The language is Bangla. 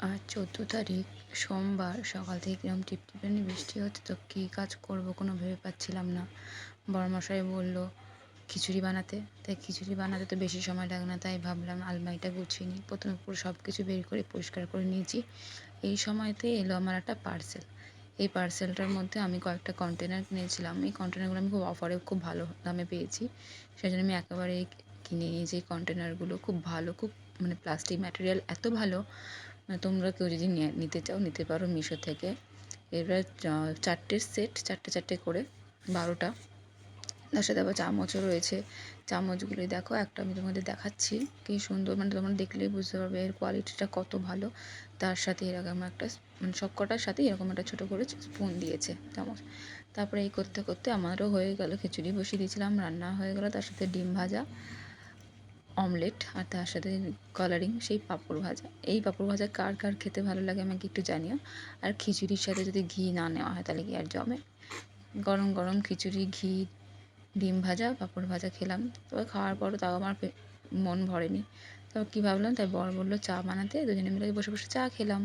আজ চোদ্দ তারিখ, সোমবার সকাল থেকে কিরম টিপটিপানি বৃষ্টি হচ্ছে তো কী কাজ করব কোনো ভেবে পাচ্ছিলাম না। বড়মশাই বলল, খিচুড়ি বানাতে? তাই খিচুড়ি বানাতে তো বেশি সময় লাগে না, তাই ভাবলাম আলমারিটা গুছিয়ে নিই। প্রথমে পুরো সব কিছু বের করে পরিষ্কার করে নিয়েছি। এই সময়তে এলো আমার একটা পার্সেল। এই পার্সেলটার মধ্যে আমি কয়েকটা কন্টেনার কিনেছিলাম। এই কন্টেনারগুলো আমি খুব অফারে খুব ভালো দামে পেয়েছি। সেই জন্য আমি একেবারে কিনে নিয়েছি। এই কন্টেনারগুলো খুব ভালো, খুব মানে প্লাস্টিক ম্যাটেরিয়াল এত ভালো তোমরা কেউ যদি নিতে চাও, নিতে পারো মিশো থেকে। এবার চারটের সেট, চারটে চারটে করে, বারোটা। তার সাথে আবার চামচও রয়েছে। চামচগুলি দেখো, একটা আমি তোমাদের দেখাচ্ছি। কী সুন্দর মানে তোমরা দেখলেই বুঝতে পারবে এর কোয়ালিটিটা কত ভালো। তার সাথে এরকম একটা মানে সব কটার সাথে এরকম একটা ছোটো করে স্পুন দিয়েছে চামচ। তারপরে এই করতে করতে আমারও হয়ে গেল খিচুড়ি বসিয়ে দিয়েছিলাম, রান্না হয়ে গেলো, তার সাথে ডিম ভাজা। অমলেট আর তার সাথে কালারিং, সেই পাঁপড় ভাজা। এই পাঁপড় ভাজা কার কার খেতে ভালো লাগে আমাকে একটু জানিও। আর খিচুড়ির সাথে যদি ঘি না নেওয়া হয়, তাহলে কি আর জমে? গরম গরম খিচুড়ি, ঘি, ডিম ভাজা, পাঁপড় ভাজা খেলাম। তবে খাওয়ার পরও তাও আমার মন ভরেনি। তবে কী ভাবলাম, তাই বর বলল, চা বানাতে? দুজনে মিলে বসে বসে চা খেলাম।